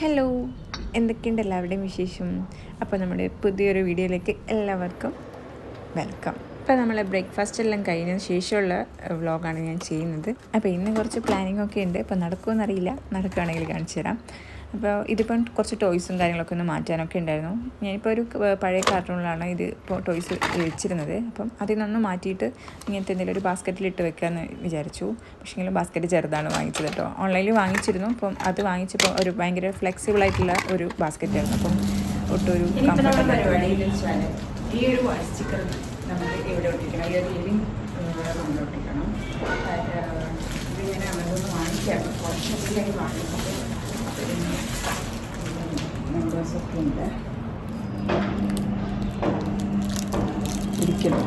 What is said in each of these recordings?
Hello എന്തൊക്കെയുണ്ട് എല്ലാവരുടെയും വിശേഷം? അപ്പോൾ നമ്മുടെ പുതിയൊരു വീഡിയോയിലേക്ക് എല്ലാവർക്കും വെൽക്കം ഇപ്പോൾ നമ്മൾ ബ്രേക്ക്ഫാസ്റ്റ് എല്ലാം കഴിഞ്ഞതിന് ശേഷമുള്ള വ്ളോഗാണ് ഞാൻ ചെയ്യുന്നത്. അപ്പോൾ ഇന്ന് കുറച്ച് പ്ലാനിങ് ഒക്കെ ഉണ്ട്. ഇപ്പോൾ നടക്കുമെന്നറിയില്ല നടക്കുകയാണെങ്കിൽ കാണിച്ചു തരാം അപ്പോൾ ഇതിപ്പം കുറച്ച് ടോയ്സും കാര്യങ്ങളൊക്കെ ഒന്ന് മാറ്റാനൊക്കെ ഉണ്ടായിരുന്നു. ഞാനിപ്പോൾ ഒരു പഴയ കാർട്ടൂണിലാണ് ഇത് ഇപ്പോൾ ടോയ്സ് വെച്ചിരുന്നത്. അപ്പം അതിൽ നിന്നൊന്ന് മാറ്റിയിട്ട് ഇങ്ങനത്തെ എന്തെങ്കിലും ഒരു ബാസ്ക്കറ്റിൽ ബാസ്ക്കറ്റിലിട്ട് വെക്കാമെന്ന് വിചാരിച്ചു. പക്ഷേങ്കിലും ബാസ്ക്കറ്റ് ചെറുതാണ് വാങ്ങിച്ചത് കേട്ടോ. ഓൺലൈനിൽ വാങ്ങിച്ചിരുന്നു. അപ്പം അത് വാങ്ങിച്ചപ്പോൾ ഒരു ഭയങ്കര ഫ്ലെക്സിബിൾ ആയിട്ടുള്ള ഒരു ബാസ്ക്കറ്റായിരുന്നു. അപ്പം ഒട്ടും ഒരു ഈ ഒരു വായിസ് സ്റ്റിക്കർ നമ്മൾ ഇവിടെ ഒട്ടിക്കണം? ഈ ഒരു ലിവിങ് നമ്മൾ ഒട്ടിക്കണം. ഇതിങ്ങനെ നമ്മളൊന്ന് വാങ്ങിക്കാം. കുറച്ചൊക്കെ വാങ്ങിക്കുന്നത് ഉണ്ട്. ഇരിക്കണം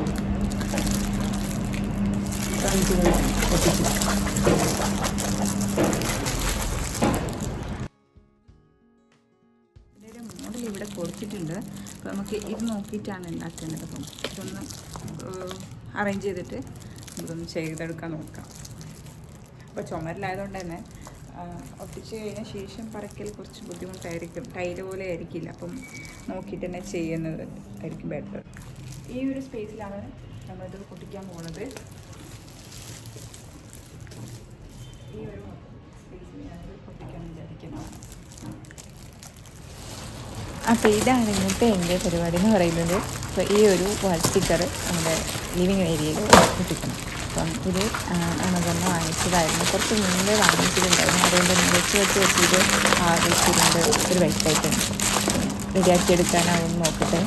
ഇതിന്റെ മോഡൽ ഇവിടെ കൊടുത്തിട്ടുണ്ട്. അപ്പോൾ നമുക്ക് ഇത് നോക്കിയിട്ടാണ് ഉണ്ടാക്കേണ്ടത്. അപ്പം ഇതൊന്ന് അറേഞ്ച് ചെയ്തിട്ട് നമുക്കൊന്ന് ചെയ്തെടുക്കാൻ നോക്കാം. അപ്പോൾ ചുമരിലായതുകൊണ്ട് തന്നെ ഒട്ടിച്ച് കഴിഞ്ഞ ശേഷം പറക്കൽ കുറച്ച് ബുദ്ധിമുട്ടായിരിക്കും. ടൈൽ പോലെ ആയിരിക്കില്ല. അപ്പം നോക്കിയിട്ട് തന്നെ ചെയ്യുന്നത് ആയിരിക്കും ബെറ്റർ ഈ ഒരു സ്പേസിലാണ് നമ്മളിത് പൊട്ടിക്കാൻ പോകുന്നത് ഈ ഒരു സ്പേസിൽ അപ്പോൾ ഇതാണ് ഇന്നത്തെ എന്റെ പരിപാടി എന്ന് പറയുന്നത്. അപ്പോൾ ഈ ഒരു വാൾ സ്റ്റിക്കർ നമ്മുടെ ലിവിങ് ഏരിയയിൽ ഒട്ടിക്കണം അപ്പം ഇത് ആമസോണിൽ വാങ്ങിച്ചതായിരുന്നു. കുറച്ച് മുന്നേ വാങ്ങിച്ചിട്ടുണ്ടായിരുന്നു. അതുകൊണ്ട് തന്നെ വെച്ച് വെച്ച് വെച്ചിട്ട് ആവശ്യമുണ്ട് ഒരു വൈറ്റായിട്ട് റെഡിയാക്കി എടുക്കാനാവും നോക്കട്ടെ.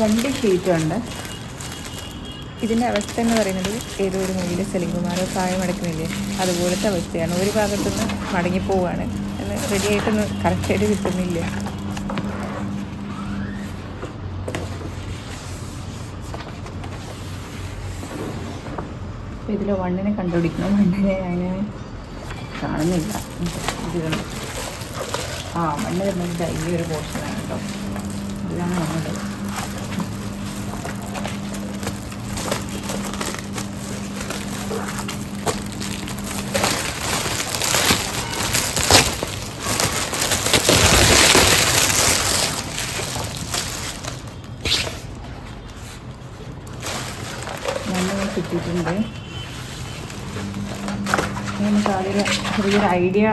രണ്ട് ഷീറ്റുണ്ട്. ഇതിന്റെ അവസ്ഥ എന്ന് പറയുന്നത് ഏതോ ഒരു മൂവിയിൽ സെലിംകുമാർ പ്രായം അടക്കുന്നില്ലേ അതുപോലത്തെ അവസ്ഥയാണ്. ഒരു ഭാഗത്തുനിന്ന് മടങ്ങിപ്പോവാണ് എന്ന് റെഡിയായിട്ടൊന്ന് കറക്റ്റായിട്ട് കിട്ടുന്നില്ല. ഇതിൽ വണ്ണിനെ കണ്ടുപിടിക്കണം. വണ്ണിനെ അങ്ങനെ കാണുന്നില്ല. ഇതിലുണ്ട് ആ മണ്ണ് വരുന്നത് ഈ ഒരു പോർഷനാണ് കേട്ടോ. ഇതാണ് വന്നത് മണ്ണ് കിട്ടിയിട്ടുണ്ട് ഇനി നമുക്ക് ആദ്യം ചെറിയൊരു ഐഡിയ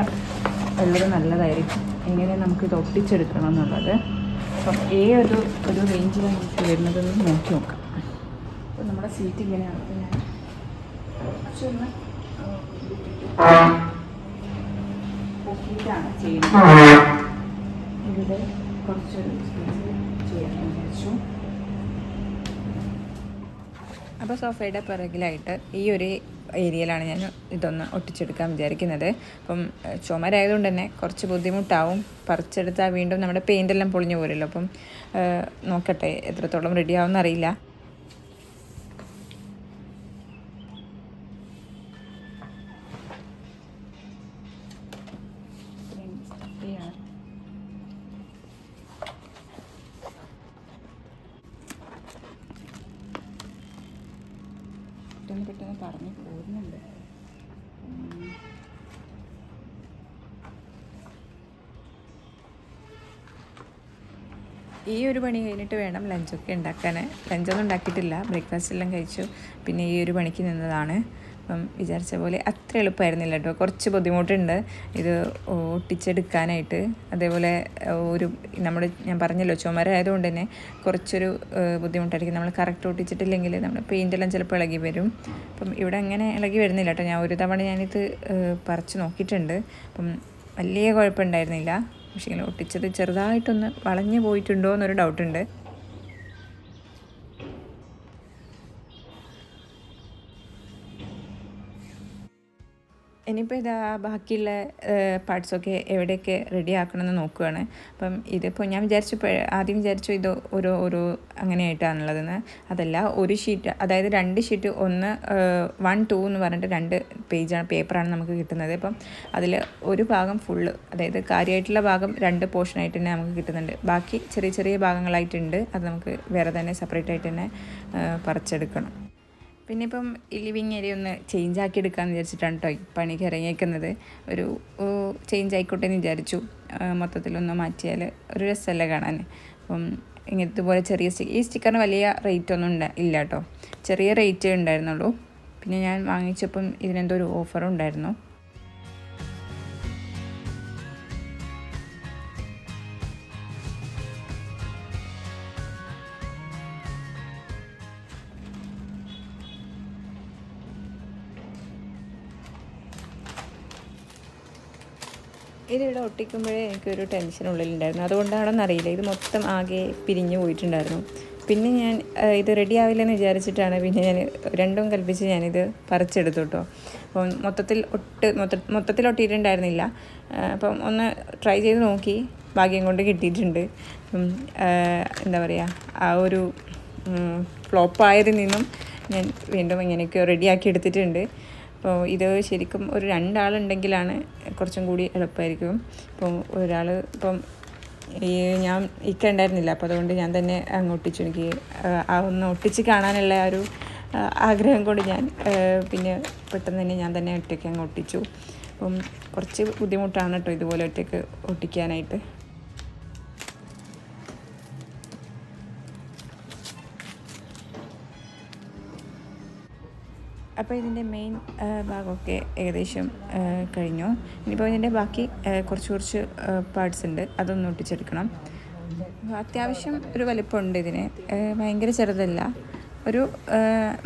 ഉള്ളത് നല്ലതായിരിക്കും. എങ്ങനെ നമുക്ക് ഇത് ഒട്ടിച്ചെടുക്കണം എന്നുള്ളത്. അപ്പം ഏ ഒരു ഒരു റേഞ്ചിലാണ് നമുക്ക് വരുന്നതെന്ന് നോക്കി നോക്കാം. അപ്പോൾ നമ്മുടെ സീറ്റ് ഇങ്ങനെയാണ്. ഞാൻ അപ്പോൾ സോഫയുടെ പിറകിലായിട്ട് ഈ ഒരു ഏരിയയിലാണ് ഞാൻ ഇതൊന്ന് ഒട്ടിച്ചെടുക്കാൻ വിചാരിക്കുന്നത്. അപ്പം ചുമരായതുകൊണ്ട് തന്നെ കുറച്ച് ബുദ്ധിമുട്ടാവും. പറിച്ചെടുത്താൽ വീണ്ടും നമ്മുടെ പെയിന്റെല്ലാം പൊളിഞ്ഞു പോരല്ലോ. അപ്പം നോക്കട്ടെ എത്രത്തോളം റെഡി പെട്ടെന്ന് പെട്ടെന്ന് പറഞ്ഞു പോകുന്നുണ്ട്. ഈ ഒരു പണി കഴിഞ്ഞിട്ട് വേണം ലഞ്ചൊക്കെ ഉണ്ടാക്കാൻ ലഞ്ചൊന്നും ഉണ്ടാക്കിയിട്ടില്ല. ബ്രേക്ക്ഫാസ്റ്റ് എല്ലാം കഴിച്ചു. പിന്നെ ഈ ഒരു പണിക്ക് നിന്നതാണ്. അപ്പം വിചാരിച്ച പോലെ അത്ര എളുപ്പമായിരുന്നില്ല കേട്ടോ. കുറച്ച് ബുദ്ധിമുട്ടുണ്ട്. ഇത് ഒട്ടിച്ചെടുക്കാനായിട്ട്. അതേപോലെ ഒരു നമ്മുടെ ഞാൻ പറഞ്ഞല്ലോ ചുമരായതുകൊണ്ട് തന്നെ കുറച്ചൊരു ബുദ്ധിമുട്ടായിരിക്കും. നമ്മൾ കറക്റ്റ് ഒട്ടിച്ചിട്ടില്ലെങ്കിൽ നമ്മുടെ പെയിന്റെല്ലാം ചിലപ്പോൾ ഇളകി വരും. അപ്പം ഇവിടെ അങ്ങനെ ഇളകി വരുന്നില്ല കേട്ടോ. ഞാൻ ഒരു തവണ ഞാനിത് പറിച്ച് നോക്കിയിട്ടുണ്ട്. അപ്പം വലിയ കുഴപ്പമുണ്ടായിരുന്നില്ല. പക്ഷേ ഇങ്ങനെ ഒട്ടിച്ചത് ചെറുതായിട്ടൊന്ന് വളഞ്ഞു പോയിട്ടുണ്ടോ എന്നൊരു ഡൗട്ടുണ്ട് ഇനിയിപ്പോൾ ഇതാ ബാക്കിയുള്ള പാർട്സൊക്കെ എവിടെയൊക്കെ റെഡി ആക്കണമെന്ന് നോക്കുകയാണ് അപ്പം ഇതിപ്പോൾ ഞാൻ വിചാരിച്ചു ആദ്യം വിചാരിച്ചു ഇത് ഓരോ ഓരോ അങ്ങനെയായിട്ടാണുള്ളതെന്ന്. അതല്ല ഒരു ഷീറ്റ് അതായത് രണ്ട് ഷീറ്റ് ഒന്ന് വൺ ടു എന്ന് പറഞ്ഞിട്ട് രണ്ട് പേജാണ് പേപ്പറാണ് നമുക്ക് കിട്ടുന്നത്. അപ്പം അതിൽ ഒരു ഭാഗം ഫുള്ള് അതായത് കാര്യമായിട്ടുള്ള ഭാഗം രണ്ട് പോർഷനായിട്ട് തന്നെ നമുക്ക് കിട്ടുന്നുണ്ട്. ബാക്കി ചെറിയ ചെറിയ ഭാഗങ്ങളായിട്ടുണ്ട്. അത് നമുക്ക് വേറെ തന്നെ സെപ്പറേറ്റ് ആയിട്ട് തന്നെ പറിച്ചെടുക്കണം. പിന്നെ ഇപ്പം ലിവിങ് ഏരിയ ഒന്ന് ചേഞ്ച് ആക്കി എടുക്കാമെന്ന് വിചാരിച്ചിട്ടാണ് കേട്ടോ പണിക്ക് ഇറങ്ങിയേക്കുന്നത്. ഒരു ചേഞ്ച് ആയിക്കോട്ടെ എന്ന് വിചാരിച്ചു. മൊത്തത്തിലൊന്ന് മാറ്റിയാൽ ഒരു രസമല്ലേ കാണാൻ അപ്പം ഇങ്ങനത്തെ പോലെ ചെറിയ സ്റ്റിക്ക് ഈ സ്റ്റിക്കറിന് വലിയ റേറ്റ് ഒന്നും ഉണ്ട ഇല്ല കേട്ടോ ചെറിയ റേറ്റ് ഉണ്ടായിരുന്നുള്ളൂ. പിന്നെ ഞാൻ വാങ്ങിച്ചപ്പം ഇതിനെന്തോ ഒരു ഓഫറും ഉണ്ടായിരുന്നു. ഇതിവിടെ ഒട്ടിക്കുമ്പോഴേ എനിക്കൊരു ടെൻഷൻ ഉള്ളിലുണ്ടായിരുന്നു. അതുകൊണ്ടാണെന്ന് അറിയില്ല. ഇത് മൊത്തം ആകെ പിരിഞ്ഞു പോയിട്ടുണ്ടായിരുന്നു. പിന്നെ ഞാൻ ഇത് റെഡി ആവില്ലെന്ന് വിചാരിച്ചിട്ടാണ് പിന്നെ ഞാൻ രണ്ടും കൽപ്പിച്ച് ഞാനിത് പറിച്ചെടുത്തു കേട്ടോ അപ്പം മൊത്തത്തിൽ ഒട്ട് മൊത്ത മൊത്തത്തിൽ ഒട്ടിയിട്ടുണ്ടായിരുന്നില്ല. അപ്പം ഒന്ന് ട്രൈ ചെയ്ത് നോക്കി. ഭാഗ്യം കൊണ്ട് കിട്ടിയിട്ടുണ്ട്. എന്താ പറയുക ആ ഒരു ഫ്ലോപ്പായതിൽ നിന്നും ഞാൻ വീണ്ടും ഇങ്ങനെയൊക്കെ റെഡിയാക്കി എടുത്തിട്ടുണ്ട്. അപ്പോൾ ഇത് ശരിക്കും ഒരു രണ്ടാളുണ്ടെങ്കിലാണ് കുറച്ചും കൂടി എളുപ്പമായിരിക്കും. ഇപ്പോൾ ഒരാൾ ഇപ്പം ഈ ഞാൻ ഇക്ക ഉണ്ടായിരുന്നില്ല. അപ്പോൾ അതുകൊണ്ട് ഞാൻ തന്നെ അങ്ങ് ഒട്ടിച്ചു എനിക്ക് ആ, ഒന്ന് ഒട്ടിച്ച് കാണാനുള്ള ഒരു ആഗ്രഹം കൊണ്ട് ഞാൻ പിന്നെ പെട്ടെന്ന് തന്നെ ഞാൻ തന്നെ ഒറ്റയ്ക്ക് അങ്ങ് ഒട്ടിച്ചു. അപ്പം കുറച്ച് ബുദ്ധിമുട്ടാണ് കേട്ടോ ഇതുപോലെ ഒറ്റയ്ക്ക് ഒട്ടിക്കാനായിട്ട്. അപ്പോൾ ഇതിന്റെ മെയിൻ ഭാഗമൊക്കെ ഏകദേശം കഴിഞ്ഞു. ഇനിയിപ്പോൾ ഇതിന്റെ ബാക്കി കുറച്ച് കുറച്ച് പാർട്സ് ഉണ്ട്. അതൊന്ന് ഒട്ടിച്ചെടുക്കണം. അത്യാവശ്യം ഒരു വലിപ്പമുണ്ട് ഇതിന്. ഭയങ്കര ചെറുതല്ല. ഒരു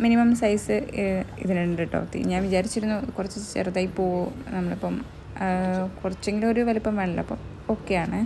മിനിമം സൈസ് ഇതിനുണ്ട് കേട്ടോ ഞാൻ വിചാരിച്ചിരുന്നു കുറച്ച് ചെറുതായി പോവും. നമ്മളിപ്പം കുറച്ചെങ്കിലും ഒരു വലിപ്പം വേണമല്ലോ അപ്പം ഓക്കെയാണ്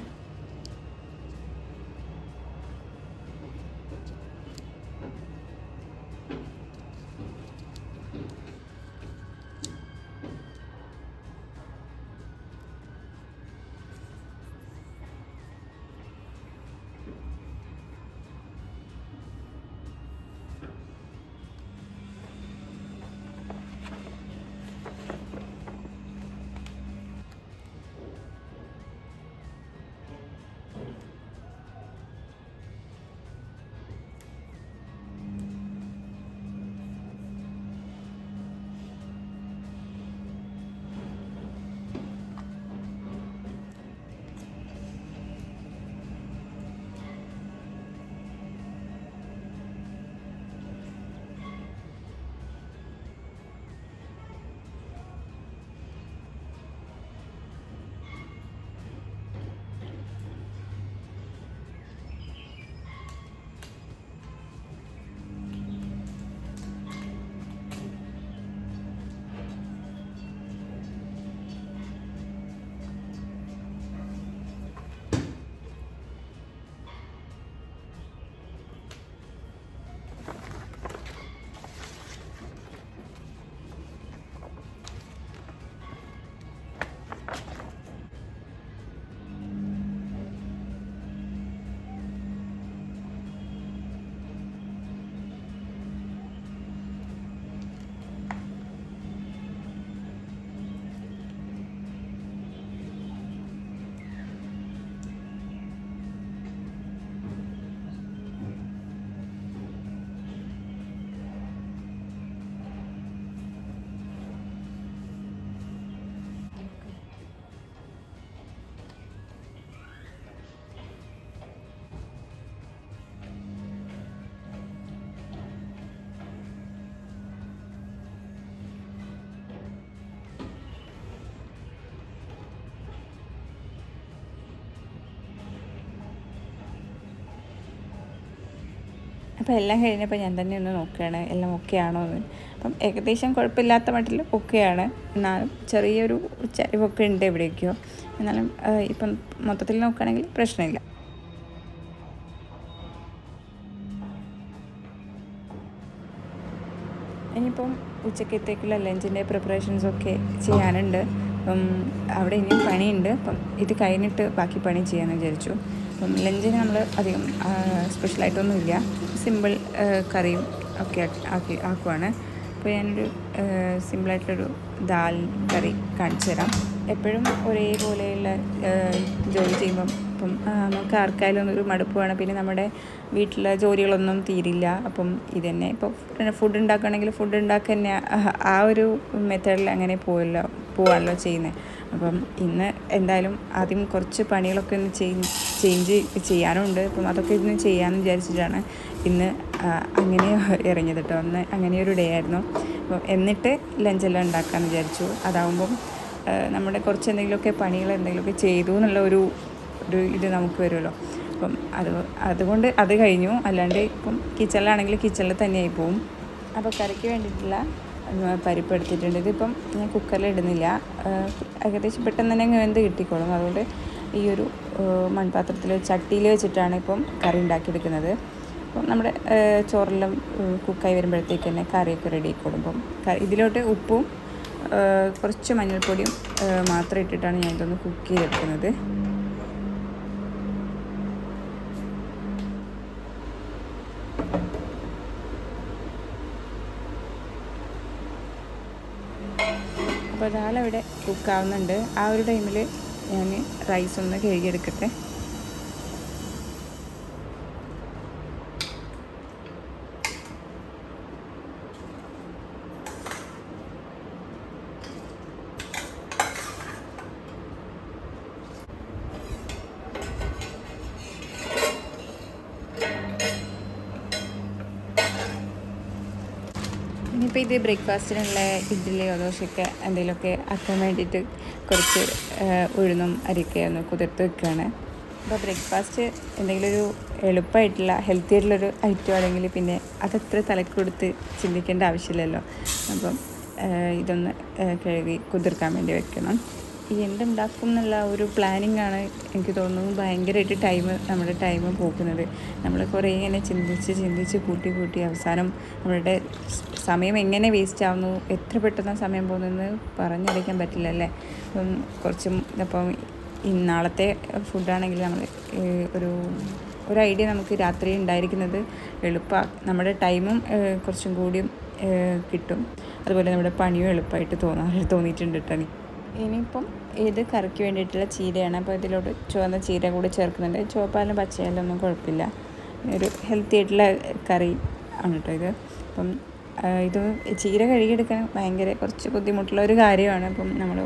അപ്പോൾ എല്ലാം കഴിഞ്ഞപ്പോൾ ഞാൻ തന്നെ ഒന്ന് നോക്കുകയാണ് എല്ലാം ഓക്കെ ആണോ എന്ന്. അപ്പം ഏകദേശം കുഴപ്പമില്ലാത്ത മട്ടിൽ ഓക്കെയാണ് എന്നാലും ചെറിയൊരു ചരിവൊക്കെ ഉണ്ട് എവിടെയൊക്കെയോ എന്നാലും ഇപ്പം മൊത്തത്തിൽ നോക്കുകയാണെങ്കിൽ പ്രശ്നമില്ല. ഇനിയിപ്പം ഉച്ചക്കത്തേക്കുള്ള ലഞ്ചിന്റെ പ്രിപ്പറേഷൻസൊക്കെ ചെയ്യാനുണ്ട്. അപ്പം അവിടെ ഇനിയും പണിയുണ്ട്. അപ്പം ഇത് കഴിഞ്ഞിട്ട് ബാക്കി പണി ചെയ്യാമെന്ന് വിചാരിച്ചു. അപ്പം ലഞ്ചിന് നമ്മൾ അധികം സ്പെഷ്യലായിട്ടൊന്നുമില്ല സിമ്പിൾ കറിയും ഒക്കെ ആക്കി- ആക്കി ആക്കുവാണ്. അപ്പോൾ ഞാനൊരു സിമ്പിളായിട്ടുള്ളൊരു ദാൽ കറി കാണിച്ചു തരാം. എപ്പോഴും ഒരേപോലെയുള്ള ജോലി ചെയ്യുമ്പം അപ്പം നമുക്ക് ആർക്കായാലും ഒരു വേണം. പിന്നെ നമ്മുടെ വീട്ടിലെ ജോലികളൊന്നും തീരില്ല. അപ്പം ഇത് തന്നെ. ഇപ്പോൾ ഫുഡ് ഉണ്ടാക്കുകയാണെങ്കിൽ ഫുഡ് ഉണ്ടാക്കുക തന്നെ ആ- ഒരു മെത്തേഡിൽ അങ്ങനെ പോവല്ലോ പോവാണല്ലോ ചെയ്യുന്നത് അപ്പം ഇന്ന് എന്തായാലും ആദ്യം കുറച്ച് പണികളൊക്കെ ഒന്ന് ചേഞ്ച് ചേഞ്ച് ചെയ്യാനുണ്ട്. അപ്പം അതൊക്കെ ഇന്ന് ചെയ്യാമെന്ന് വിചാരിച്ചിട്ടാണ് ഇന്ന് അങ്ങനെ ഇറങ്ങിയത് കേട്ടോ അന്ന് അങ്ങനെ ഒരു ഡേ ആയിരുന്നു. അപ്പം എന്നിട്ട് ലഞ്ചെല്ലാം ഉണ്ടാക്കാമെന്ന് വിചാരിച്ചു. അതാവുമ്പം നമ്മുടെ കുറച്ച് എന്തെങ്കിലുമൊക്കെ പണികൾ എന്തെങ്കിലുമൊക്കെ ചെയ്തു എന്നുള്ള ഒരു ഒരു ഇത് നമുക്ക് വരുമല്ലോ. അപ്പം അത് അതുകൊണ്ട് അത് കഴിഞ്ഞു. അല്ലാണ്ട് ഇപ്പം കിച്ചണിലാണെങ്കിൽ കിച്ചണിൽ തന്നെയായി പോവും. അപ്പോൾ കറിക്ക് വേണ്ടിയിട്ടുള്ള പരിപ്പ് എടുത്തിട്ടുണ്ട്. ഇതിപ്പം ഞാൻ കുക്കറിൽ ഇടുന്നില്ല. ഏകദേശം പെട്ടെന്ന് തന്നെ വെന്ത് കിട്ടിക്കോളും. അതുകൊണ്ട് ഈ ഒരു മൺപാത്രത്തിൽ ചട്ടിയിൽ വെച്ചിട്ടാണ് ഇപ്പം കറി ഉണ്ടാക്കിയെടുക്കുന്നത്. അപ്പം നമ്മുടെ ചോറെല്ലാം കുക്കായി വരുമ്പോഴത്തേക്ക് തന്നെ കറിയൊക്കെ റെഡി കൊടുക്കും. ഇതിലോട്ട് ഉപ്പും കുറച്ച് മഞ്ഞൾപ്പൊടിയും മാത്രം ഇട്ടിട്ടാണ് ഞാൻ ഇതൊന്ന് കുക്ക് ചെയ്തെടുക്കുന്നത്. അപ്പോൾ ഒരാളവിടെ കുക്കാവുന്നുണ്ട് ആ ഒരു ടൈമിൽ ഞാൻ റൈസ് ഒന്ന് കഴുകിയെടുക്കട്ടെ. ഇനിയിപ്പോൾ ഇത് ബ്രേക്ക്ഫാസ്റ്റിനുള്ള ഇഡ്ഡലിയോ ദോശയൊക്കെ എന്തെങ്കിലുമൊക്കെ ആക്കാൻ വേണ്ടിയിട്ട് കുറച്ച് ഉഴുന്നും അരിയൊക്കെ ഒന്ന് കുതിർത്ത് വെക്കുകയാണ്. അപ്പോൾ ബ്രേക്ക്ഫാസ്റ്റ് എന്തെങ്കിലും ഒരു എളുപ്പമായിട്ടുള്ള ഹെൽത്തി ആയിട്ടുള്ളൊരു ഐറ്റം ആണെങ്കിൽ പിന്നെ അതത്ര തലക്ക് കൊടുത്ത് ചിന്തിക്കേണ്ട ആവശ്യമില്ലല്ലോ. അപ്പം ഇതൊന്ന് കഴുകി കുതിർക്കാൻ വേണ്ടി വെക്കണം. എന്തുണ്ടാക്കും എന്നുള്ള ഒരു പ്ലാനിങ് ആണ് എനിക്ക് തോന്നുന്നു. ഭയങ്കരമായിട്ട് ടൈം നമ്മുടെ ടൈം പോകുന്നത്. നമ്മൾ കുറേ ഇങ്ങനെ ചിന്തിച്ച് ചിന്തിച്ച് കൂട്ടി കൂട്ടി അവസാനം നമ്മളുടെ സമയം എങ്ങനെ വേസ്റ്റ് ആവുന്നു എത്ര പെട്ടെന്ന് സമയം പോകുന്നതെന്ന് പറഞ്ഞറിയിക്കാൻ പറ്റില്ല അല്ലേ? അപ്പം കുറച്ചും അപ്പം ഇന്നാളത്തെ ഫുഡാണെങ്കിൽ നമ്മൾ ഒരു ഒരു ഐഡിയ നമുക്ക് രാത്രി ഉണ്ടായിരിക്കുന്നത് എളുപ്പ. നമ്മുടെ ടൈമും കുറച്ചും കൂടിയും കിട്ടും. അതുപോലെ നമ്മുടെ പണിയും എളുപ്പമായിട്ട് തോന്നാറ് തോന്നിയിട്ടുണ്ട് കേട്ടോ. ഇനിയിപ്പം ഇത് കറിക്ക് വേണ്ടിയിട്ടുള്ള ചീരയാണ്. അപ്പോൾ ഇതിലോട്ട് ചുവന്ന ചീര കൂടി ചേർക്കുന്നുണ്ട്. ചുവപ്പാലും പച്ചയാലും ഒന്നും കുഴപ്പമില്ല. ഒരു ഹെൽത്തി ആയിട്ടുള്ള കറി ആണ് കേട്ടോ ഇത്. അപ്പം ഇത് ചീര കഴുകിയെടുക്കാൻ ഭയങ്കര കുറച്ച് ബുദ്ധിമുട്ടുള്ള ഒരു കാര്യമാണ്. അപ്പം നമ്മൾ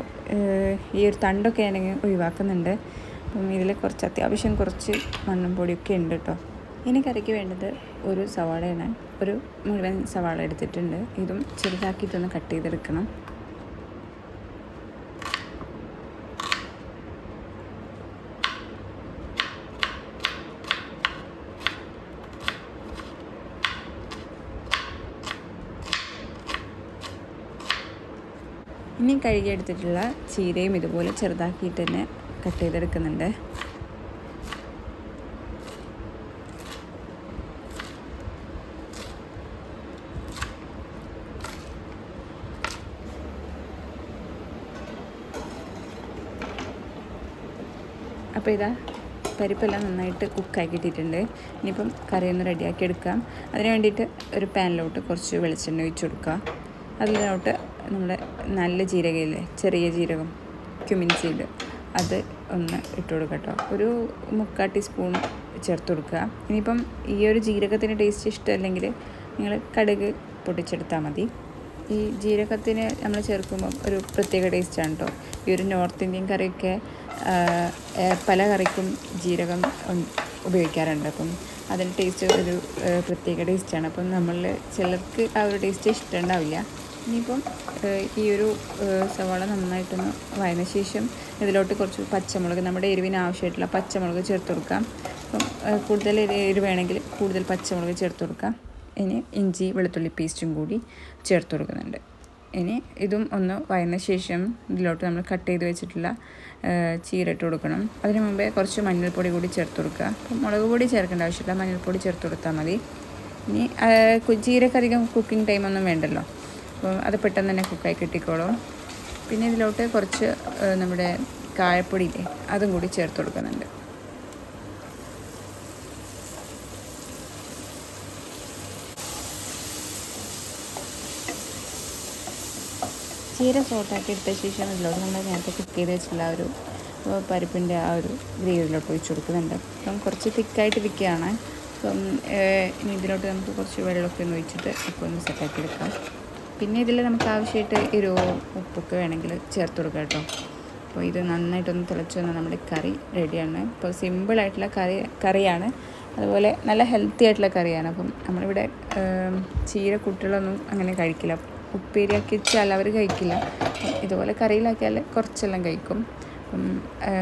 ഈ ഒരു തണ്ടൊക്കെ ആണെങ്കിൽ ഒഴിവാക്കുന്നുണ്ട്. അപ്പം ഇതിൽ കുറച്ച് അത്യാവശ്യം കുറച്ച് മണ്ണും പൊടിയൊക്കെ ഉണ്ട് കേട്ടോ. ഇനി കറിക്ക് വേണ്ടത് ഒരു സവാളയാണ്. ഒരു മുഴുവൻ സവാള എടുത്തിട്ടുണ്ട്. ഇതും ചെറുതാക്കിയിട്ടൊന്ന് കട്ട് ചെയ്തെടുക്കണം. ഇനി കഴുകിയെടുത്തിട്ടുള്ള ചീരയും ഇതുപോലെ ചെറുതാക്കിയിട്ട് തന്നെ കട്ട് ചെയ്തെടുക്കുന്നുണ്ട്. അപ്പോൾ ഇതാ പരിപ്പെല്ലാം നന്നായിട്ട് കുക്കാക്കി ഇട്ടിട്ടുണ്ട് ഇനിയിപ്പം കറിയൊന്ന് റെഡിയാക്കി എടുക്കാം. അതിന് വേണ്ടിയിട്ട് ഒരു പാനിലോട്ട് കുറച്ച് വെളിച്ചെണ്ണ ഒഴിച്ച് കൊടുക്കുക അതിലോട്ട് നമ്മുടെ നല്ല ജീരകയില്ലേ? ചെറിയ ജീരകം ക്യുമിൻ സീഡ് അത് ഒന്ന് ഇട്ട് കൊടുക്കുക കേട്ടോ ഒരു മുക്കാൽ ടീസ്പൂൺ ചേർത്ത് കൊടുക്കുക. ഇനിയിപ്പം ഈ ഒരു ജീരകത്തിന് ടേസ്റ്റ് ഇഷ്ടമല്ലെങ്കിൽ നിങ്ങൾ കടുക് പൊട്ടിച്ചെടുത്താൽ മതി. ഈ ജീരകത്തിന് നമ്മൾ ചേർക്കുമ്പം ഒരു പ്രത്യേക ടേസ്റ്റാണ് കേട്ടോ ഈ ഒരു നോർത്ത് ഇന്ത്യൻ കറിയൊക്കെ പല കറിക്കും ജീരകം ഉപയോഗിക്കാറുണ്ട്. അപ്പം അതിന്റെ ടേസ്റ്റ് ഒരു പ്രത്യേക ടേസ്റ്റാണ് അപ്പം നമ്മൾ ചിലർക്ക് ആ ഒരു ടേസ്റ്റ് ഇഷ്ടമുണ്ടാവില്ല. ഇനിയിപ്പം ഈ ഒരു സവാള നന്നായിട്ടൊന്ന് വയന ശേഷം ഇതിലോട്ട് കുറച്ച് പച്ചമുളക് നമ്മുടെ എരിവിന് ആവശ്യമായിട്ടുള്ള പച്ചമുളക് ചേർത്ത് കൊടുക്കാം. അപ്പം കൂടുതൽ എരി എരിവ് വേണമെങ്കിൽ കൂടുതൽ പച്ചമുളക് ചേർത്ത് കൊടുക്കാം. ഇനി ഇഞ്ചി വെളുത്തുള്ളി പേസ്റ്റും കൂടി ചേർത്ത് കൊടുക്കുന്നുണ്ട്. ഇനി ഇതും ഒന്ന് വയന ശേഷം ഇതിലോട്ട് നമ്മൾ കട്ട് ചെയ്ത് വെച്ചിട്ടുള്ള ചീരട്ട് കൊടുക്കണം. അതിന് മുമ്പേ കുറച്ച് മഞ്ഞൾപ്പൊടി കൂടി ചേർത്ത് കൊടുക്കുക. അപ്പം മുളക് പൊടി ചേർക്കേണ്ട ആവശ്യമില്ല. മഞ്ഞൾപ്പൊടി ചേർത്ത് കൊടുത്താൽ മതി. ഇനി ചീരക്ക് കുക്കിംഗ് ടൈമൊന്നും വേണ്ടല്ലോ. അപ്പോൾ അത് പെട്ടെന്ന് തന്നെ കുക്കായി കിട്ടിക്കോളും. പിന്നെ ഇതിലോട്ട് കുറച്ച് നമ്മുടെ കായപ്പൊടി ഇല്ലേ അതും കൂടി ചേർത്ത് കൊടുക്കുന്നുണ്ട്. ചീര സോട്ടാക്കി എടുത്ത ശേഷം ഇതിലോട്ട് നമ്മൾ നേരത്തെ കുക്ക് ചെയ്ത് വെച്ചിട്ടുള്ള ആ ഒരു പരിപ്പിന്റെ ആ ഒരു ഗ്രേവിയിലോട്ട് ഒഴിച്ച് കൊടുക്കുന്നുണ്ട്. അപ്പം കുറച്ച് തിക്കായിട്ട് ഇരിക്കുകയാണ് അപ്പം ഇനി ഇതിലോട്ട് നമുക്ക് കുറച്ച് വെള്ളമൊക്കെ ഒന്ന് ഒഴിച്ചിട്ട് അപ്പോൾ ഒന്ന് സെറ്റാക്കി എടുക്കാം. പിന്നെ ഇതിൽ നമുക്ക് ആവശ്യമായിട്ട് ഒരു ഉപ്പൊക്കെ വേണമെങ്കിൽ ചേർത്ത് കൊടുക്കാം കേട്ടോ. അപ്പോൾ ഇത് നന്നായിട്ടൊന്ന് തിളച്ച് വന്നാൽ നമ്മുടെ കറി റെഡിയാണ്. ഇപ്പോൾ സിമ്പിളായിട്ടുള്ള കറി കറിയാണ്. അതുപോലെ നല്ല ഹെൽത്തി ആയിട്ടുള്ള കറിയാണ്. അപ്പം നമ്മളിവിടെ ചീര കുട്ടികളൊന്നും അങ്ങനെ കഴിക്കില്ല. ഉപ്പേരിയാക്കി വെച്ചാൽ അവർ കഴിക്കില്ല. ഇതുപോലെ കറിയിലാക്കിയാൽ കുറച്ചെല്ലാം കഴിക്കും. അപ്പം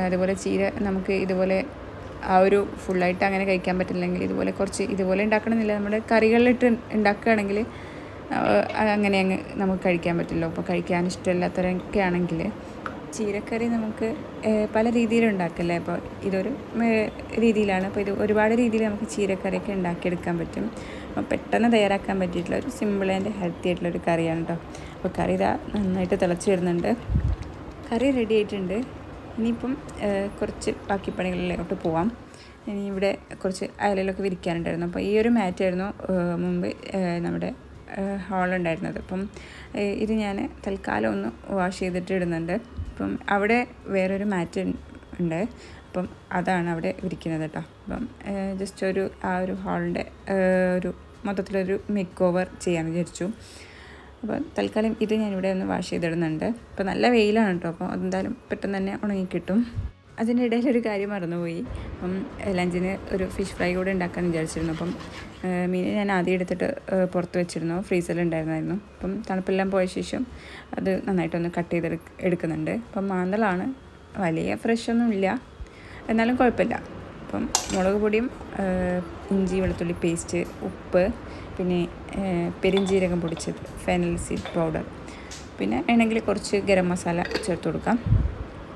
അതുപോലെ ചീര നമുക്ക് ഇതുപോലെ ആ ഒരു ഫുള്ളായിട്ട് അങ്ങനെ കഴിക്കാൻ പറ്റില്ലെങ്കിൽ ഇതുപോലെ കുറച്ച് ഇതുപോലെ ഉണ്ടാക്കണമെന്നില്ല. നമ്മുടെ കറികളിലിട്ട് ഉണ്ടാക്കുകയാണെങ്കിൽ അങ്ങനെ അങ്ങ് നമുക്ക് കഴിക്കാൻ പറ്റില്ല. അപ്പോൾ കഴിക്കാൻ ഇഷ്ടമില്ലാത്തവരൊക്കെ ആണെങ്കിൽ ചീരക്കറി നമുക്ക് പല രീതിയിലുണ്ടാക്കല്ലേ അപ്പോൾ ഇതൊരു രീതിയിലാണ്. അപ്പോൾ ഇത് ഒരുപാട് രീതിയിൽ നമുക്ക് ചീരക്കറിയൊക്കെ ഉണ്ടാക്കിയെടുക്കാൻ പറ്റും. അപ്പോൾ പെട്ടെന്ന് തയ്യാറാക്കാൻ പറ്റിയിട്ടുള്ള ഒരു സിമ്പിൾ ആൻഡ് ഹെൽത്തി ആയിട്ടുള്ള ഒരു കറിയാണ് കേട്ടോ അപ്പോൾ കറി ഇതാ നന്നായിട്ട് തിളച്ച് വരുന്നുണ്ട്. കറി റെഡി ആയിട്ടുണ്ട്. ഇനിയിപ്പം കുറച്ച് ബാക്കി പണികളിലോട്ട് പോവാം. ഇനി ഇവിടെ കുറച്ച് അയലിലൊക്കെ വിരിക്കാനുണ്ടായിരുന്നു. അപ്പോൾ ഈ ഒരു മാറ്റായിരുന്നു മുമ്പ് നമ്മുടെ ഹാളുണ്ടായിരുന്നത് അപ്പം ഇത് ഞാൻ തൽക്കാലം ഒന്ന് വാഷ് ചെയ്തിട്ട് ഇടുന്നുണ്ട്. അപ്പം അവിടെ വേറൊരു മാറ്റ് ഉണ്ട്. അപ്പം അതാണ് അവിടെ വിരിക്കുന്നത് കേട്ടോ. അപ്പം ജസ്റ്റ് ഒരു ആ ഒരു ഹാളിന്റെ ഒരു മൊത്തത്തിലൊരു മേക്ക് ഓവർ ചെയ്യാൻ വിചാരിച്ചു. അപ്പോൾ തൽക്കാലം ഇത് ഞാനിവിടെ ഒന്ന് വാഷ് ചെയ്തിടുന്നുണ്ട്. അപ്പോൾ നല്ല വെയിലാണ് കേട്ടോ. അപ്പോൾ അതെന്തായാലും പെട്ടെന്ന് തന്നെ ഉണങ്ങി ഇടയിൽ ഒരു കാര്യം മറന്നുപോയി. അപ്പം ലഞ്ചിന് ഒരു ഫിഷ് ഫ്രൈ കൂടെ ഉണ്ടാക്കാമെന്ന് വിചാരിച്ചിരുന്നു. അപ്പം മീൻ ഞാൻ ആദ്യം എടുത്തിട്ട് പുറത്ത് വെച്ചിരുന്നു. ഫ്രീസറിൽ ഉണ്ടായിരുന്നായിരുന്നു. അപ്പം തണുപ്പെല്ലാം പോയ ശേഷം അത് നന്നായിട്ടൊന്ന് കട്ട് ചെയ്ത് എടുക്കുന്നുണ്ട്. അപ്പം മാന്തളാണ്. വലിയ ഫ്രഷ് ഒന്നും ഇല്ല എന്നാലും കുഴപ്പമില്ല. അപ്പം മുളക് പൊടിയും ഇഞ്ചി വെളുത്തുള്ളി പേസ്റ്റ് ഉപ്പ് പിന്നെ പെരിഞ്ജീരകം പൊടിച്ചത് ഫെനൽ സീഡ് പൗഡർ. പിന്നെ വേണമെങ്കിൽ കുറച്ച് ഗരം മസാല ചേർത്ത് കൊടുക്കാം.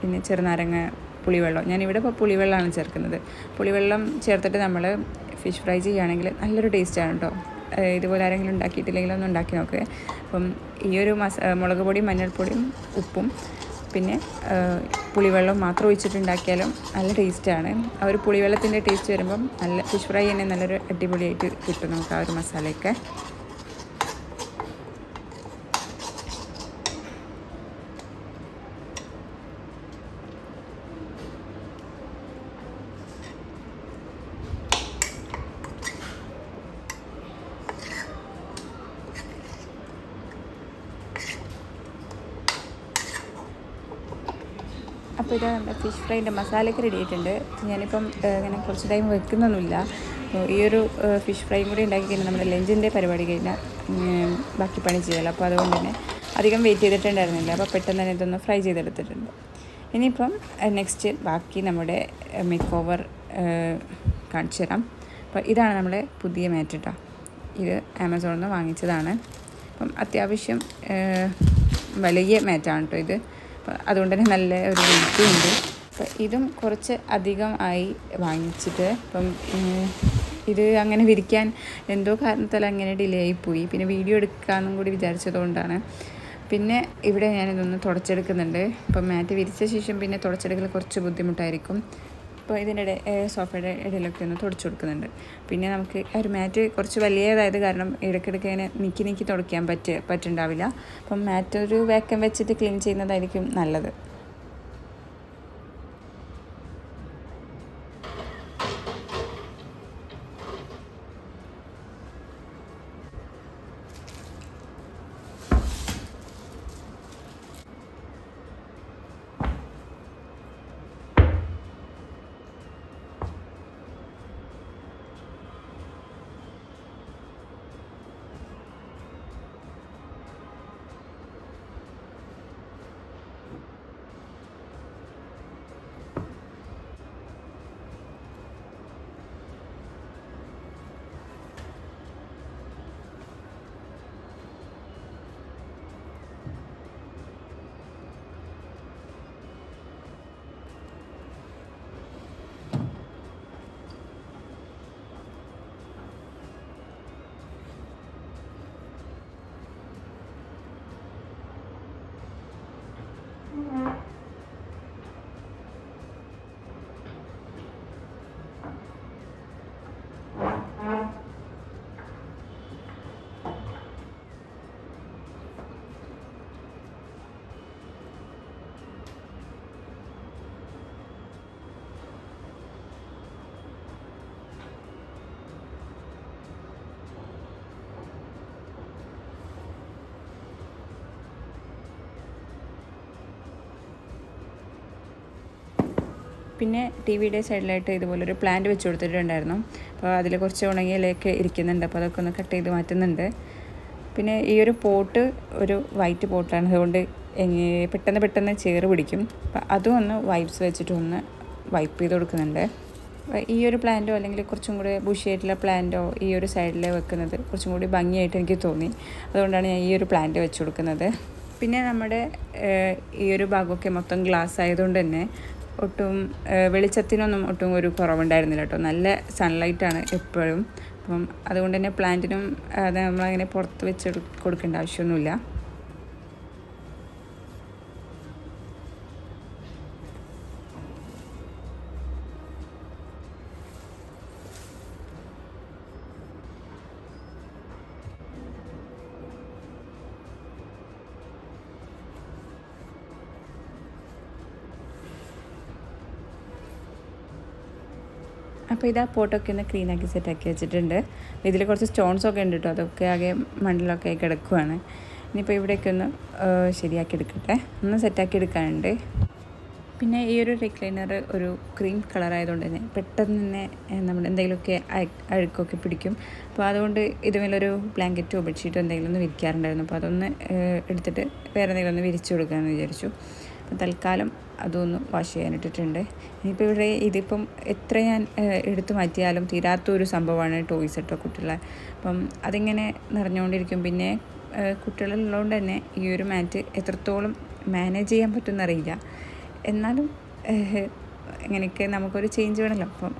പിന്നെ ചെറുനാരങ്ങ പുളിവെള്ളം. ഞാനിവിടെ ഇപ്പോൾ പുളിവെള്ളമാണ് ചേർക്കുന്നത്. പുളിവെള്ളം ചേർത്തിട്ട് നമ്മൾ ഫിഷ് ഫ്രൈ ചെയ്യുകയാണെങ്കിൽ നല്ലൊരു ടേസ്റ്റാണ് കേട്ടോ ഇതുപോലെ ആരെങ്കിലും ഉണ്ടാക്കിയിട്ടില്ലെങ്കിൽ ഒന്ന് ഉണ്ടാക്കി നോക്കുക അപ്പം ഈ ഒരു മസ മുളക് പൊടിയും മഞ്ഞൾപ്പൊടിയും ഉപ്പും പിന്നെ പുളിവെള്ളം മാത്രം ഒഴിച്ചിട്ടുണ്ടാക്കിയാലും നല്ല ടേസ്റ്റാണ് ആ ഒരു പുളിവെള്ളത്തിന്റെ ടേസ്റ്റ് വരുമ്പം നല്ല ഫിഷ് ഫ്രൈ തന്നെ നല്ലൊരു അടിപൊളിയായിട്ട് കിട്ടും നമുക്ക് ആ ഒരു മസാലയൊക്കെ. അപ്പോൾ ഇത് നമ്മുടെ ഫിഷ് ഫ്രൈന്റെ മസാലയ്ക്ക് റെഡി ആയിട്ടുണ്ട്. ഞാനിപ്പം ഇങ്ങനെ കുറച്ച് ടൈം വെക്കുന്നൊന്നുമില്ല. അപ്പോൾ ഈ ഒരു ഫിഷ് ഫ്രൈയും കൂടി ഉണ്ടാക്കി കഴിഞ്ഞാൽ നമ്മുടെ ലഞ്ചിന്റെ പരിപാടി കഴിഞ്ഞാൽ ബാക്കി പണി ചെയ്യാമല്ലോ. അപ്പോൾ അതുകൊണ്ട് തന്നെ അധികം വെയിറ്റ് ചെയ്തിട്ടുണ്ടായിരുന്നില്ല. അപ്പോൾ പെട്ടെന്ന് തന്നെ ഇതൊന്ന് ഫ്രൈ ചെയ്തെടുത്തിട്ടുണ്ട്. ഇനിയിപ്പം നെക്സ്റ്റ് ബാക്കി നമ്മുടെ മേക്ക് ഓവർ കാണിച്ചു തരാം. അപ്പോൾ ഇതാണ് നമ്മുടെ പുതിയ മാറ്റ് ഇത് ആമസോണിൽ നിന്ന് വാങ്ങിച്ചതാണ്. അപ്പം അത്യാവശ്യം വലിയ മാറ്റാണ് കേട്ടോ ഇത്. അതുകൊണ്ട് തന്നെ നല്ല ഒരു ഉണ്ട്. അപ്പം ഇതും കുറച്ച് അധികം ആയി വാങ്ങിച്ചിട്ട് അപ്പം ഇത് അങ്ങനെ വിരിക്കാൻ എന്തോ കാരണത്താൽ അങ്ങനെ ഡിലേ ആയിപ്പോയി പിന്നെ വീഡിയോ എടുക്കാമെന്നും കൂടി വിചാരിച്ചതുകൊണ്ടാണ്. പിന്നെ ഇവിടെ ഞാനിതൊന്ന് തുടച്ചെടുക്കുന്നുണ്ട്. ഇപ്പം മാറ്റ് വിരിച്ച ശേഷം പിന്നെ തുടച്ചെടുക്കൽ കുറച്ച് ബുദ്ധിമുട്ടായിരിക്കും. അപ്പോൾ ഇതിന്റെ സോഫയുടെ ഇടയിലൊക്കെ ഒന്ന് തുടച്ചു കൊടുക്കുന്നുണ്ട്. പിന്നെ നമുക്ക് ഒരു മാറ്റ് കുറച്ച് വലിയതായത് കാരണം ഇടയ്ക്കിടയ്ക്ക് അതിനെ നിക്കി നിക്കി തുടയ്ക്കാൻ പറ്റ പറ്റുണ്ടാവില്ല അപ്പം മാറ്റ് ഒരു വേക്കം വെച്ചിട്ട് ക്ലീൻ ചെയ്യുന്നതായിരിക്കും നല്ലത്. പിന്നെ ടി വിയുടെ സൈഡിലായിട്ട് ഇതുപോലൊരു പ്ലാന്റ് വെച്ച് കൊടുത്തിട്ടുണ്ടായിരുന്നു. അപ്പോൾ അതിൽ കുറച്ച് ഉണങ്ങിയിലൊക്കെ ഇരിക്കുന്നുണ്ട്. അപ്പോൾ അതൊക്കെ ഒന്ന് കട്ട് ചെയ്ത് മാറ്റുന്നുണ്ട്. പിന്നെ ഈ ഒരു പോട്ട് ഒരു വൈറ്റ് പോട്ടാണ് അതുകൊണ്ട് പെട്ടെന്ന് പെട്ടെന്ന് ചേറ് പിടിക്കും. അപ്പം അതും ഒന്ന് വൈപ്സ് വെച്ചിട്ട് ഒന്ന് വൈപ്പ് ചെയ്ത് കൊടുക്കുന്നുണ്ട്. ഈ ഒരു പ്ലാന്റോ അല്ലെങ്കിൽ കുറച്ചും കൂടി ബുഷിയായിട്ടുള്ള പ്ലാന്റോ ഈ ഒരു സൈഡിൽ വെക്കുന്നത് കുറച്ചും കൂടി ഭംഗിയായിട്ട് എനിക്ക് തോന്നി. അതുകൊണ്ടാണ് ഞാൻ ഈ ഒരു പ്ലാന്റ് വെച്ച് കൊടുക്കുന്നത്. പിന്നെ നമ്മുടെ ഈ ഒരു ഭാഗമൊക്കെ മൊത്തം ഗ്ലാസ് ആയതുകൊണ്ട് തന്നെ ഒട്ടും വെളിച്ചത്തിനൊന്നും ഒട്ടും ഒരു കുറവുണ്ടായിരുന്നില്ല കേട്ടോ. നല്ല സൺലൈറ്റാണ് എപ്പോഴും. അപ്പം അതുകൊണ്ട് തന്നെ പ്ലാന്റിനും അത് നമ്മളങ്ങനെ പുറത്ത് വെച്ച് കൊടുക്കേണ്ട ആവശ്യമൊന്നുമില്ല. അപ്പോൾ ഇതാ പോട്ടൊക്കെ ഒന്ന് ക്ലീനാക്കി സെറ്റാക്കി വെച്ചിട്ടുണ്ട്. ഇതിൽ കുറച്ച് സ്റ്റോൺസ് ഒക്കെ ഉണ്ട് കേട്ടോ അതൊക്കെ ആകെ മണ്ണിലൊക്കെ ആയി കിടക്കുവാണ്. ഇനിയിപ്പോൾ ഇവിടെയൊക്കെ ഒന്ന് ശരിയാക്കി എടുക്കട്ടെ. ഒന്ന് സെറ്റാക്കി എടുക്കാനുണ്ട്. പിന്നെ ഈ ഒരു റിക്ലൈനർ ഒരു ക്രീം കളറായതുകൊണ്ട് തന്നെ പെട്ടെന്ന് തന്നെ നമ്മൾ എന്തെങ്കിലുമൊക്കെ അഴ- അഴുക്കൊക്കെ പിടിക്കും. അപ്പോൾ അതുകൊണ്ട് ഇതുമേലൊരു ബ്ലാങ്കറ്റോ ബെഡ്ഷീറ്റോ എന്തെങ്കിലും ഒന്ന് വിരിക്കാറുണ്ടായിരുന്നു. അപ്പോൾ അതൊന്ന് എടുത്തിട്ട് വേറെ എന്തെങ്കിലും ഒന്ന് വിരിച്ചു കൊടുക്കാമെന്ന് വിചാരിച്ചു. അപ്പോൾ തൽക്കാലം അതൊന്ന് വാഷ് ചെയ്യാനിട്ടിട്ടുണ്ട്. ഇനിയിപ്പോൾ ഇവിടെ ഇതിപ്പം എത്ര ഞാൻ എടുത്തു മാറ്റിയാലും തീരാത്തൊരു സംഭവമാണ് ടോയ്സ് കേട്ടോ കുട്ടികളെ. അപ്പം അതിങ്ങനെ നിറഞ്ഞുകൊണ്ടിരിക്കും പിന്നെ കുട്ടികളുള്ളതുകൊണ്ട് തന്നെ ഈ ഒരു മാറ്റ് എത്രത്തോളം മാനേജ് ചെയ്യാൻ പറ്റുമെന്നറിയില്ല എന്നാലും ഇങ്ങനെയൊക്കെ നമുക്കൊരു ചേഞ്ച് വേണമല്ലോ അപ്പം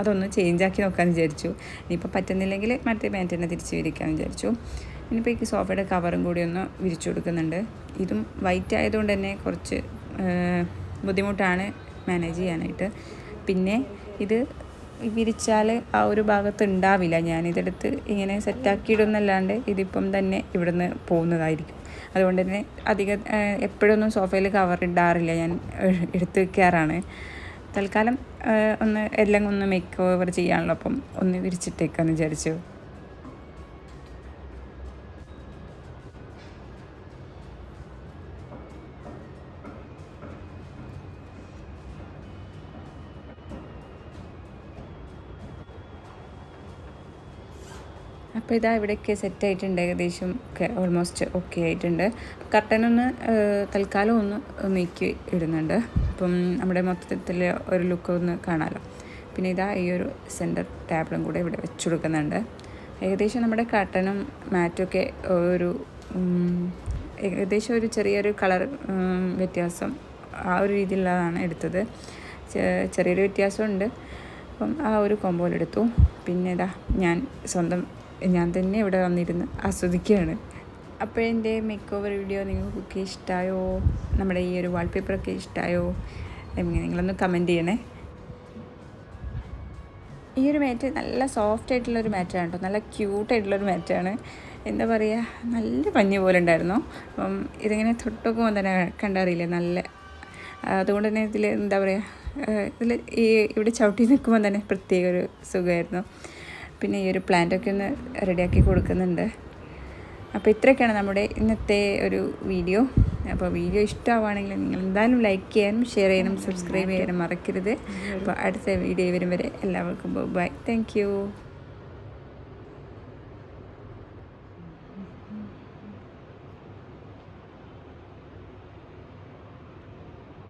അതൊന്ന് ചേഞ്ച് ആക്കി നോക്കാമെന്ന് വിചാരിച്ചു. ഇനിയിപ്പോൾ പറ്റുന്നില്ലെങ്കിൽ മറ്റേ മാറ്റ് തന്നെ തിരിച്ച് വിരിക്കാമെന്ന് വിചാരിച്ചു. ഇനിയിപ്പോൾ ഈ സോഫയുടെ കവറും കൂടി ഒന്ന് വിരിച്ചു കൊടുക്കുന്നുണ്ട്. ഇതും വൈറ്റ് ആയതുകൊണ്ട് തന്നെ കുറച്ച് ബുദ്ധിമുട്ടാണ് മാനേജ് ചെയ്യാനായിട്ട്. പിന്നെ ഇത് വിരിച്ചാൽ ആ ഒരു ഭാഗത്ത് ഉണ്ടാവില്ല. ഞാനിതെടുത്ത് ഇങ്ങനെ സെറ്റാക്കിയിടുന്നല്ലാണ്ട് ഇതിപ്പം തന്നെ ഇവിടുന്ന് പോകുന്നതായിരിക്കും. അതുകൊണ്ട് തന്നെ അധികം എപ്പോഴൊന്നും സോഫയിൽ കവർ ഇടാറില്ല. ഞാൻ എടുത്ത് വയ്ക്കാറാണ് തൽക്കാലം ഒന്ന് എല്ലാം ഒന്ന് മേക്ക് ഓവർ ചെയ്യാനുള്ളപ്പം ഒന്ന് വിരിച്ചിട്ടേക്കാന്ന് വിചാരിച്ചു. അപ്പോൾ ഇതാ ഇവിടെയൊക്കെ സെറ്റ് ആയിട്ടുണ്ട്. ഏകദേശം ഓൾമോസ്റ്റ് ഓക്കെ ആയിട്ടുണ്ട്. കർട്ടനൊന്ന് തൽക്കാലം ഒന്ന് നീക്കി ഇടുന്നുണ്ട്. അപ്പം നമ്മുടെ മൊത്തത്തിൽ ഒരു ലുക്ക് ഒന്ന് കാണാമല്ലോ പിന്നെ ഇതാ ഈ ഒരു സെന്റർ ടേബിളും കൂടെ ഇവിടെ വെച്ച് കൊടുക്കുന്നുണ്ട്. ഏകദേശം നമ്മുടെ കർട്ടനും മാറ്റൊക്കെ ഒരു ഏകദേശം ഒരു ചെറിയൊരു കളർ വ്യത്യാസം ആ ഒരു രീതിയിലുള്ളതാണ് എടുത്തത്. ചെറിയൊരു വ്യത്യാസമുണ്ട്. അപ്പം ആ ഒരു കോമ്പോയിലെടുത്തു പിന്നെ ഇതാ ഞാൻ സ്വന്തം ഞാൻ തന്നെ ഇവിടെ വന്നിരുന്ന് ആസ്വദിക്കുകയാണ്. അപ്പോൾ എന്റെ മേക്ക് ഓവർ വീഡിയോ നിങ്ങൾക്കൊക്കെ ഇഷ്ടമായോ നമ്മുടെ ഈ ഒരു വാൾപേപ്പറൊക്കെ ഇഷ്ടമായോ നിങ്ങളൊന്ന് കമന്റ് ചെയ്യണേ. ഈ ഒരു മാറ്റ് നല്ല സോഫ്റ്റ് ആയിട്ടുള്ളൊരു മാറ്റാണ് കേട്ടോ. നല്ല ക്യൂട്ടായിട്ടുള്ളൊരു മാറ്റാണ് എന്താ പറയുക നല്ല പഞ്ഞി പോലെ ഉണ്ടായിരുന്നു. അപ്പം ഇതിങ്ങനെ തൊട്ടൊക്കെ തന്നെ കണ്ടറിയില്ലേ? നല്ല അതുകൊണ്ട് തന്നെ ഇതിൽ എന്താ പറയുക ഇതിൽ ഈ ഇവിടെ ചവിട്ടി നിൽക്കുമ്പോൾ തന്നെ പ്രത്യേക ഒരു സുഖമായിരുന്നു. പിന്നെ ഈ ഒരു പ്ലാന്റൊക്കെ ഒന്ന് റെഡിയാക്കി കൊടുക്കുന്നുണ്ട്. അപ്പോൾ ഇത്രയൊക്കെയാണ് നമ്മുടെ ഇന്നത്തെ ഒരു വീഡിയോ അപ്പോൾ വീഡിയോ ഇഷ്ടമാവുകയാണെങ്കിൽ നിങ്ങൾ എന്തായാലും ലൈക്ക് ചെയ്യാനും ഷെയർ ചെയ്യാനും സബ്സ്ക്രൈബ് ചെയ്യാനും മറക്കരുത്. അപ്പോൾ അടുത്ത വീഡിയോ വരും വരെ എല്ലാവർക്കും ബൈ താങ്ക്